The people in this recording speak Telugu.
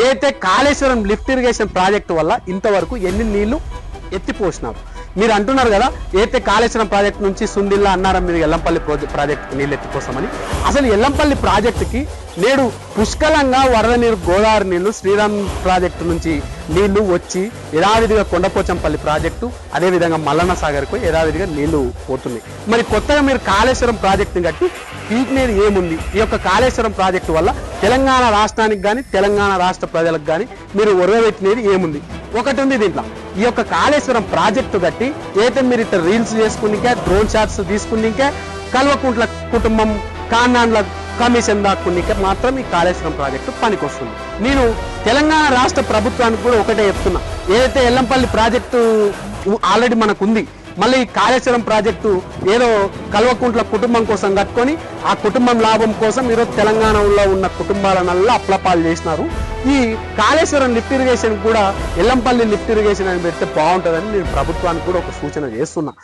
ఏదైతే కాళేశ్వరం లిఫ్ట్ ఇరిగేషన్ ప్రాజెక్టు వల్ల ఇంతవరకు ఎన్ని నీళ్ళు ఎత్తిపోసినారు? మీరు అంటున్నారు కదా ఏదైతే కాళేశ్వరం ప్రాజెక్ట్ నుంచి సుందిల్లా అన్నారం మీరు ఎల్లంపల్లి ప్రాజెక్ట్ ప్రాజెక్టుకి నీళ్ళు ఎత్తిపోస్తామని. అసలు ఎల్లంపల్లి ప్రాజెక్టుకి నేడు పుష్కలంగా వరద నీరు గోదావరి నీళ్ళు శ్రీరామ్ ప్రాజెక్టు నుంచి నీళ్ళు వచ్చి యథావిధిగా కొండపోచంపల్లి ప్రాజెక్టు అదేవిధంగా మల్లన్న సాగర్కు యథావిధిగా నీళ్ళు పోతున్నాయి. మరి కొత్తగా మీరు కాళేశ్వరం ప్రాజెక్టుని కట్టి పీకినేది ఏముంది? ఈ యొక్క కాళేశ్వరం ప్రాజెక్టు వల్ల తెలంగాణ రాష్ట్రానికి కానీ తెలంగాణ రాష్ట్ర ప్రజలకు కానీ మీరు ఒరవెట్టినది ఏముంది? ఒకటి ఉంది దీంట్లో. ఈ యొక్క కాళేశ్వరం ప్రాజెక్టు కట్టి ఏదైతే మీరు ఇట్లా రీల్స్ చేసుకునికే డ్రోన్ షాట్స్ తీసుకునికే కల్వకుంట్ల కుటుంబం కాన్నాండ్ల కమిషన్ దాక్కునికే మాత్రం ఈ కాళేశ్వరం ప్రాజెక్టు పనికొస్తుంది నేను తెలంగాణ రాష్ట్ర ప్రభుత్వానికి కూడా ఒకటే చెప్తున్నా ఏదైతే ఎల్లంపల్లి ప్రాజెక్టు ఆల్రెడీ మనకు ఉంది మళ్ళీ ఈ కాళేశ్వరం ప్రాజెక్టు ఏదో కల్వకుంట్ల కుటుంబం కోసం కట్టుకొని ఆ కుటుంబం లాభం కోసం ఈరోజు తెలంగాణలో ఉన్న కుటుంబాలనల్లా అప్లపాలు చేసినారు ఈ కాళేశ్వరం లిఫ్ట్ ఇరిగేషన్ కూడా ఎల్లంపల్లి లిఫ్ట్ ఇరిగేషన్ అని పెడితే బాగుంటుందని నేను ప్రభుత్వానికి కూడా ఒక సూచన చేస్తున్నా